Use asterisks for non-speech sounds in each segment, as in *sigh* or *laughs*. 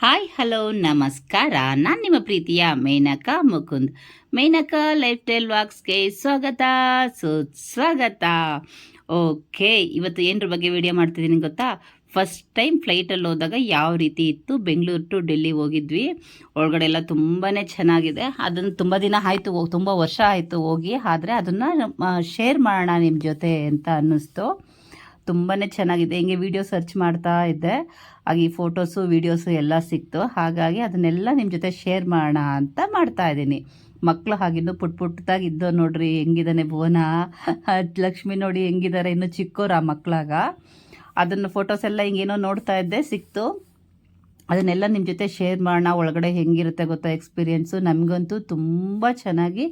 Hi hello ನಮಸ್ಕಾರ. ನಾನು ನಿಮ್ಮ ಪ್ರೀತಿಯ ಮೇನಕಾ ಮುಕುಂದ್. ಮೇನಕಾ ಲೈಫ್ ಸ್ಟೈಲ್ ವಾಕ್ಸ್ಗೆ ಸ್ವಾಗತ. ಸುಸ್ವಾಗತ ಓಕೆ ಇವತ್ತು ಏನರ ಬಗ್ಗೆ ವಿಡಿಯೋ ಮಾಡ್ತಿದ್ದೀನಿ ಗೊತ್ತಾ? ಫಸ್ಟ್ ಟೈಮ್ ಫ್ಲೈಟಲ್ಲಿ ಹೋದಾಗ ಯಾವ ರೀತಿ ಇತ್ತು? ಬೆಂಗಳೂರು ಟು ಡೆಲ್ಲಿ ಹೋಗಿದ್ವಿ. ಒಳಗಡೆ ಎಲ್ಲ ತುಂಬಾ ಚೆನ್ನಾಗಿದೆ. ಅದನ್ನು ತುಂಬ ದಿನ ಆಯಿತು, ತುಂಬ ವರ್ಷ ಆಯಿತು ಹೋಗಿ. ಆದರೆ ಅದನ್ನು ಶೇರ್ ಮಾಡೋಣ ನಿಮ್ಮ ಜೊತೆ ಅಂತ ಅನ್ನಿಸ್ತು. ತುಂಬಾ ಚೆನ್ನಾಗಿದೆ. ಹಿಂಗೆ ವಿಡಿಯೋ ಸರ್ಚ್ ಮಾಡ್ತಾ ಇದ್ದೆ. ಹಾಗೆ ಈ ಫೋಟೋಸು ವೀಡಿಯೋಸು ಎಲ್ಲ ಸಿಕ್ತು. ಹಾಗಾಗಿ ಅದನ್ನೆಲ್ಲ ನಿಮ್ಮ ಜೊತೆ ಶೇರ್ ಮಾಡೋಣ ಅಂತ ಮಾಡ್ತಾ ಇದ್ದೀನಿ. ಮಕ್ಕಳು ಹಾಗಿನ್ನು ಪುಟ್ ಪುಟ್ಟದಾಗ ಇದ್ದೋ ನೋಡ್ರಿ. ಹೆಂಗಿದ್ದಾನೆ ಭುವನ? *laughs* ಲಕ್ಷ್ಮಿ ನೋಡಿ ಹೆಂಗಿದ್ದಾರೆ ಇನ್ನು ಚಿಕ್ಕೋರು ಆ ಮಕ್ಕಳಾಗ ಅದನ್ನು ಫೋಟೋಸ್ ಎಲ್ಲ ಹಿಂಗೇನೋ ನೋಡ್ತಾ ಇದ್ದೆ. ಸಿಕ್ತು. ಅದನ್ನೆಲ್ಲ ನಿಮ್ಮ ಜೊತೆ ಶೇರ್ ಮಾಡೋಣ. ಒಳಗಡೆ ಹೆಂಗಿರುತ್ತೆ ಗೊತ್ತಾ ಎಕ್ಸ್ಪೀರಿಯೆನ್ಸು ನಮಗಂತೂ ತುಂಬ ಚೆನ್ನಾಗಿ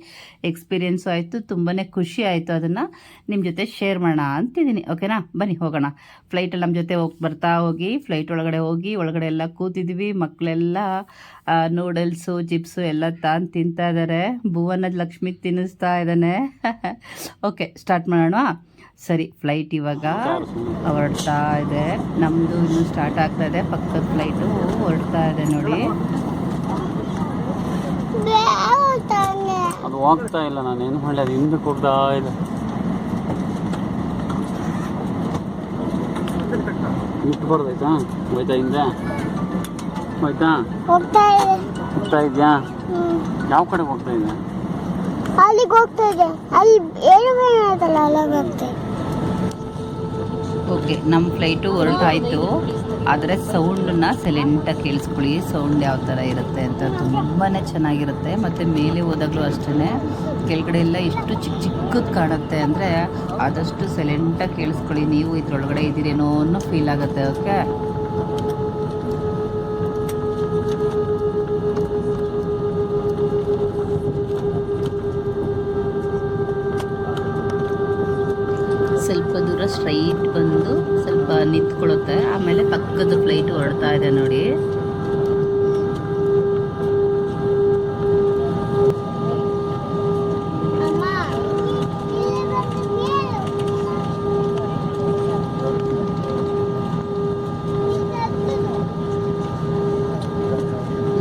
ಎಕ್ಸ್ಪೀರಿಯೆನ್ಸು ಆಯಿತು. ತುಂಬಾ ಖುಷಿ ಆಯಿತು ಅದನ್ನು ನಿಮ್ಮ ಜೊತೆ ಶೇರ್ ಮಾಡೋಣ ಅಂತಿದ್ದೀನಿ. ಓಕೆನಾ ಬನ್ನಿ, ಹೋಗೋಣ. ಫ್ಲೈಟಲ್ಲಿ ನಮ್ಮ ಜೊತೆ ಹೋಗಿ ಬರ್ತಾ ಹೋಗಿ ಫ್ಲೈಟ್ ಒಳಗಡೆ ಹೋಗಿ, ಒಳಗಡೆ ಎಲ್ಲ ಕೂತಿದ್ವಿ. ಮಕ್ಕಳೆಲ್ಲ ನೂಡಲ್ಸು ಚಿಪ್ಸು ಎಲ್ಲ ತಾನು ತಿಂತಾ ಇದ್ದಾರೆ ಭುವನದ ಲಕ್ಷ್ಮಿ ತಿನ್ನಿಸ್ತಾ ಇದ್ದಾನೆ ಓಕೆ ಸ್ಟಾರ್ಟ್ ಮಾಡೋಣ. ಸರಿ ಫ್ಲೈಟ್ ಇವಾಗ ಹೊರಡ್ತಾ ಇದೆ. ನಮ್ಮದು ಇನ್ನು ಸ್ಟಾರ್ಟ್ ಆಗ್ತಾ ಇದೆ. ಪಕ್ಕದ ಫ್ಲೈಟು ಹೊರಡ್ತಾ ಇದೆ ನೋಡಿ. ಅದು ಹೋಗ್ತಾ ಇಲ್ಲ ನಾನು ಏನು ಮಾಡಲಿ ಅದು ಹಿಂದೆ ಕೊಡ್ತಾ ಇದೆ. ಇಟ್ಬಾರ್ದಾಯ್ತಾ ಹೋಯ್ತಾ ಹಿಂದೆ? ಹೋಯ್ತಾ? ಹೋಗ್ತಾ ಹೋಗ್ತಾ ಇದೆಯಾ. ಯಾವ ಕಡೆ ಹೋಗ್ತಾ ಇದೆ ಅಲ್ಲಿಗೆ ಹೋಗ್ತಾ ಇದೆ. ಅಲ್ಲಿ ಏನು ಅಲ್ಲಿಗೆ ಹೋಗ್ತಾ ಇದೆ. ಓಕೆ ನಮ್ಮ ಫ್ಲೈಟು ಹೊರಟಾಯಿತು. ಆದರೆ ಸೌಂಡನ್ನ ಸೈಲೆಂಟಾಗಿ ಕೇಳಿಸ್ಕೊಳ್ಳಿ. ಸೌಂಡ್ ಯಾವ ಥರ ಇರುತ್ತೆ ಅಂತ ತುಂಬಾ ಚೆನ್ನಾಗಿರುತ್ತೆ. ಮತ್ತು ಮೇಲೆ ಹೋದಾಗಲೂ ಅಷ್ಟೇ ಕೆಳಗಡೆ ಎಲ್ಲ ಎಷ್ಟು ಚಿಕ್ಕ ಚಿಕ್ಕದು ಕಾಣುತ್ತೆ ಅಂದರೆ ಆದಷ್ಟು ಸೈಲೆಂಟಾಗಿ ಕೇಳಿಸ್ಕೊಳ್ಳಿ. ನೀವು ಇದ್ರೊಳಗಡೆ ಇದ್ದೀರೇನೋ ಅನ್ನೋ ಫೀಲ್ ಆಗುತ್ತೆ ಓಕೆ ಸ್ವಲ್ಪ ದೂರ ಸ್ಟ್ರೈಟ್ ಬಂದು ಸ್ವಲ್ಪ ನಿಂತ್ಕೊಳ್ಳುತ್ತೆ ಆಮೇಲೆ ಪಕ್ಕದ ಫ್ಲೈಟ್ ಹೊರಡ್ತಾ ಇದೆ ನೋಡಿ.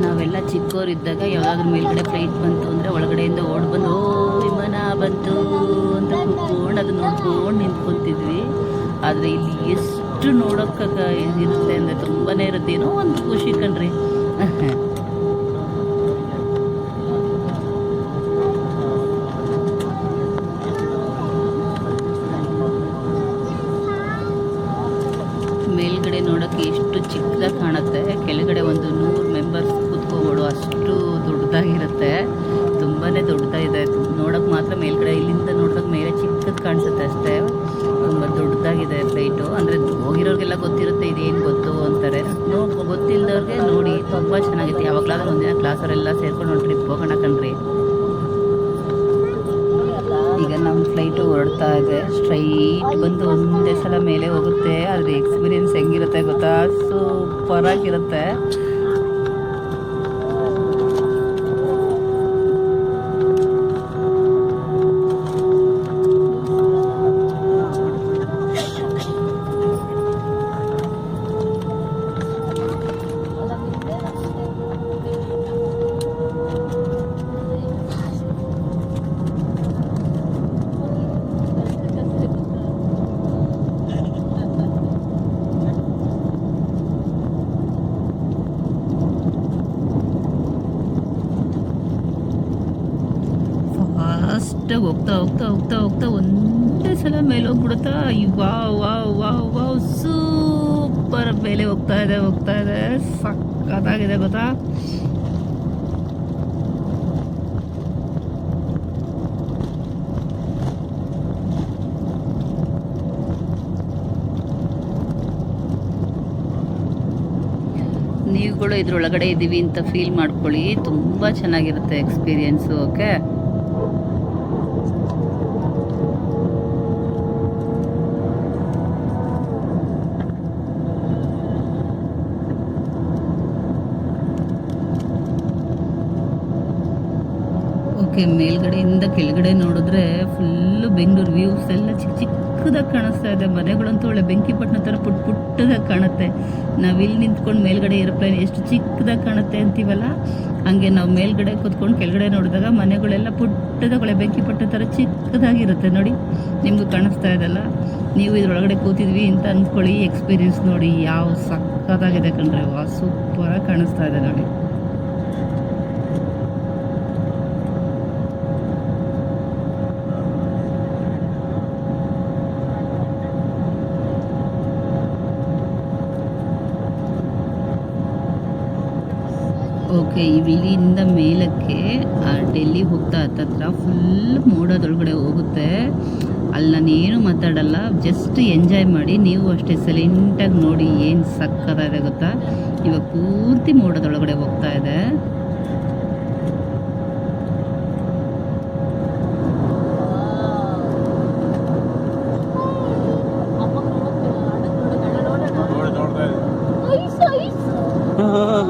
ನಾವೆಲ್ಲ ಚಿಕ್ಕವರಿದ್ದಾಗ ಯಾವ್ದಾದ್ರು ಮೇಲ್ಗಡೆ ಫ್ಲೈಟ್ ಬಂತು ಅಂದ್ರೆ ಒಳಗಡೆಯಿಂದ ನೋಡ್ಕೊಂಡು ನಿಂತ್ಕೊತಿದ್ವಿ. ಆದರೆ ಇಲ್ಲಿ ಎಷ್ಟು ನೋಡೋಕ್ಕಾಗ ಇರುತ್ತೆ ಅಂದರೆ ತುಂಬಾ ಇರುತ್ತೆ. ಏನೋ ಒಂದು ಖುಷಿ ಕಣ್ರಿ. ಮೇಲ್ಗಡೆ ನೋಡೋಕ್ಕೆ ಎಷ್ಟು ಚಿಕ್ಕದಾಗಿ ಕಾಣುತ್ತೆ. ಕೆಳಗಡೆ ಒಂದು ನೂರು ಮೆಂಬರ್ಸ್ ಕೂತ್ಕೋಬೋದು ಅಷ್ಟು ದೊಡ್ಡದಾಗಿರುತ್ತೆ ತುಂಬಾ ದೊಡ್ಡದಾಗಿದೆ ನೋಡೋಕೆ ಮಾತ್ರ ಮೇಲ್ಗಡೆ ಇಲ್ಲಿಂದ ನೋಡಿದಾಗ ಮೇಲೆ ಚಿಕ್ಕದು ಕಾಣಿಸುತ್ತೆ ಅಷ್ಟೇ ತುಂಬ ದೊಡ್ಡದಾಗಿದೆ ಫ್ಲೈಟು ಅಂದರೆ ಹೋಗಿರೋರಿಗೆಲ್ಲ ಗೊತ್ತಿರುತ್ತೆ ಇದೇನು ಗೊತ್ತು ಅಂತಾರೆ ನೋ ಗೊತ್ತಿಲ್ಲದವ್ರಿಗೆ ನೋಡಿ ತುಂಬ ಚೆನ್ನಾಗಿತ್ತು. ಯಾವಾಗಲಾದ್ರೂ ಒಂದಿನ ಕ್ಲಾಸವರೆಲ್ಲ ಸೇರ್ಕೊಂಡು ಒಂದು ಟ್ರಿಪ್ ಹೋಗೋಣ ಕಣ್ರಿ. ಈಗ ನಮ್ಮ ಫ್ಲೈಟು ಹೊರಡ್ತಾ ಇದೆ. ಸ್ಟ್ರೈಟ್ ಬಂದು ಒಂದೇ ಸಲ ಮೇಲೆ ಹೋಗುತ್ತೆ. ಅದ್ರ ಎಕ್ಸ್ಪೀರಿಯನ್ಸ್ ಹೆಂಗಿರುತ್ತೆ ಗೊತ್ತಾ? ಸೂಪರ್ ಹೋಗ್ತಾ ಹೋಗ್ತಾ ಹೋಗ್ತಾ ಹೋಗ್ತಾ ಒಂದೇ ಸಲ ಮೇಲೆ ಹೋಗ್ಬಿಡುತ್ತಾ? ವಾ ವಾ ವಾ ವಾ ಸೂಪರ್ ಮೇಲೆ ಹೋಗ್ತಾ ಇದೆ ಹೋಗ್ತಾ ಇದೆ. ಸಕ್ಕತ್ತಾಗಿದೆ ಗೊತ್ತಾ? ನೀವುಗಳು ಇದ್ರೊಳಗಡೆ ಇದ್ದೀವಿ ಅಂತ ಫೀಲ್ ಮಾಡ್ಕೊಳ್ಳಿ. ತುಂಬ ಚೆನ್ನಾಗಿರುತ್ತೆ ಎಕ್ಸ್ಪೀರಿಯೆನ್ಸು ಓಕೆ ಓಕೆ ಮೇಲ್ಗಡೆಯಿಂದ ಕೆಳಗಡೆ ನೋಡಿದ್ರೆ ಫುಲ್ಲು ಬೆಂಗಳೂರು ವ್ಯೂಸ್ ಎಲ್ಲ ಚಿಕ್ಕ ಚಿಕ್ಕದಾಗಿ ಕಾಣಿಸ್ತಾ ಇದೆ. ಮನೆಗಳಂತೂ ಒಳ್ಳೆ ಬೆಂಕಿಪಟ್ಟಣ ಥರ ಪುಟ್ ಪುಟ್ಟದಾಗಿ ಕಾಣುತ್ತೆ. ನಾವು ಇಲ್ಲಿ ನಿಂತ್ಕೊಂಡು ಮೇಲ್ಗಡೆ ಏರೋಪ್ಲೇನ್ ಎಷ್ಟು ಚಿಕ್ಕದಾಗಿ ಕಾಣುತ್ತೆ ಅಂತೀವಲ್ಲ? ಹಂಗೆ ನಾವು ಮೇಲ್ಗಡೆ ಕೂತ್ಕೊಂಡು ಕೆಳಗಡೆ ನೋಡಿದಾಗ ಮನೆಗಳೆಲ್ಲ ಪುಟ್ಟದಾಗ ಒಳ್ಳೆ ಬೆಂಕಿಪಟ್ಟಣ ಥರ ಚಿಕ್ಕದಾಗಿರುತ್ತೆ. ನೋಡಿ, ನಿಮಗೂ ಕಾಣಿಸ್ತಾ ಇದೆಲ್ಲ ನೀವು ಇದರೊಳಗಡೆ ಕೂತಿದ್ವಿ ಅಂತ ಅಂದ್ಕೊಳ್ಳಿ. ಎಕ್ಸ್ಪೀರಿಯನ್ಸ್ ನೋಡಿ, ಯಾವ ಸಕ್ಕತ್ತಾಗಿದೆ ಕಣ್ರೆ. ವಾ ಸೂಪರಾಗಿ ಕಾಣಿಸ್ತಾ ಇದೆ ನೋಡಿ. ಓಕೆ ಇಲ್ಲಿಂದ ಮೇಲಕ್ಕೆ ಡೆಲ್ಲಿ ಹೋಗ್ತಾ ಹತ್ತತ್ರ ಫುಲ್ ಮೋಡದೊಳಗಡೆ ಹೋಗುತ್ತೆ. ಅಲ್ಲಿ ನಾನೇನು ಮಾತಾಡಲ್ಲ ಜಸ್ಟ್ ಎಂಜಾಯ್ ಮಾಡಿ, ನೀವು ಅಷ್ಟೇ ಸೈಲೆಂಟಾಗಿ ನೋಡಿ ಏನು ಸಕ್ಕತ್ತಾಗಿದೆ ಗೊತ್ತಾ? ಇವಾಗ ಪೂರ್ತಿ ಮೋಡದೊಳಗಡೆ ಹೋಗ್ತಾ ಇದೆ.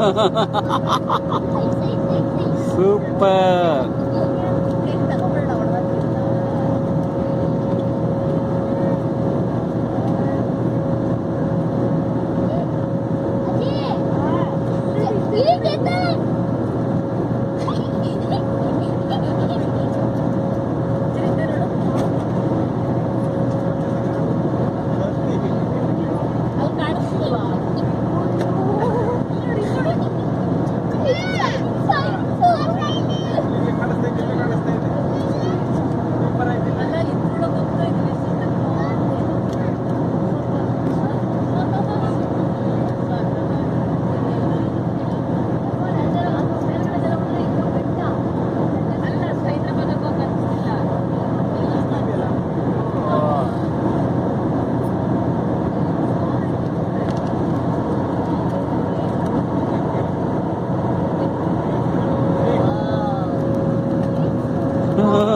*laughs* ಸೂಪರ್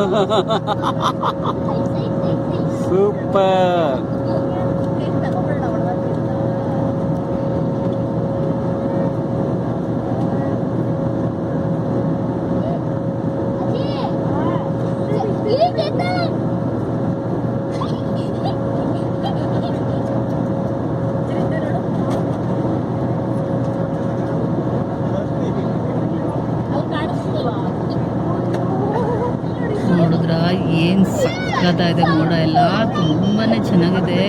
*laughs* ಸೂಪರ್ ನೋಡಿದ್ರ ಏನು ಸಕ್ಕತ್ತಾಗಿದೆ ಮೋಡ ಎಲ್ಲ. ತುಂಬಾ ಚೆನ್ನಾಗಿದೆ.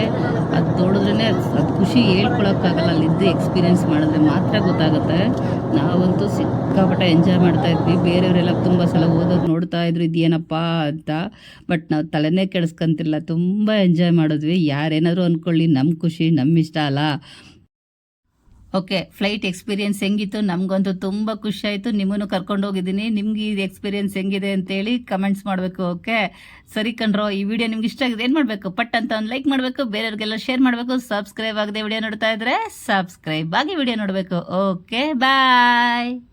ಅದು ನೋಡಿದ್ರೇ ಅದು ಖುಷಿ ಹೇಳ್ಕೊಳಕ್ಕಾಗಲ್ಲ. ಅಲ್ಲಿದ್ದು ಎಕ್ಸ್ಪೀರಿಯೆನ್ಸ್ ಮಾಡಿದ್ರೆ ಮಾತ್ರ ಗೊತ್ತಾಗುತ್ತೆ. ನಾವಂತೂ ಸಿಕ್ಕಾಪಟ್ಟೆ ಎಂಜಾಯ್ ಮಾಡ್ತಾ ಇದ್ವಿ. ಬೇರೆಯವರೆಲ್ಲ ತುಂಬ ಸಲ ಓದೋದ್ ನೋಡ್ತಾ ಇದ್ರು, ಇದೇನಪ್ಪ ಅಂತ. ಬಟ್ ನಾವು ತಲೆನೇ ಕೆಡಿಸ್ಕೊಂತಿಲ್ಲ. ತುಂಬ ಎಂಜಾಯ್ ಮಾಡಿದ್ವಿ. ಯಾರೇನಾದರೂ ಅಂದ್ಕೊಳ್ಳಿ ನಮ್ಮ ಖುಷಿ ನಮ್ಮ ಇಷ್ಟ ಅಲ್ಲ. ಓಕೆ ಫ್ಲೈಟ್ ಎಕ್ಸ್ಪೀರಿಯನ್ಸ್ ಹೆಂಗಿತ್ತು? ನಮಗಂತೂ ತುಂಬ ಖುಷಿ ಆಯಿತು ನಿಮ್ಮನ್ನು ಕರ್ಕೊಂಡು ಹೋಗಿದ್ದೀನಿ. ನಿಮ್ಗೆ ಇದು ಎಕ್ಸ್ಪೀರಿಯನ್ಸ್ ಹೆಂಗಿದೆ ಅಂತೇಳಿ ಕಮೆಂಟ್ಸ್ ಮಾಡಬೇಕು ಓಕೆ ಸರಿ ಕಣ್ರೋ, ಈ ವಿಡಿಯೋ ನಿಮ್ಗೆ ಇಷ್ಟ ಆಗಿದೆ, ಏನು ಮಾಡಬೇಕು? ಪಟ್ ಅಂತ ಒಂದು ಲೈಕ್ ಮಾಡಬೇಕು, ಬೇರೆಯವ್ರಿಗೆಲ್ಲ ಶೇರ್ ಮಾಡಬೇಕು ಸಬ್ಸ್ಕ್ರೈಬ್ ಆಗದೆ ವಿಡಿಯೋ ನೋಡ್ತಾ ಇದ್ರೆ ಸಬ್ಸ್ಕ್ರೈಬ್ ಆಗಿ ವಿಡಿಯೋ ನೋಡಬೇಕು ಓಕೆ ಬಾಯ್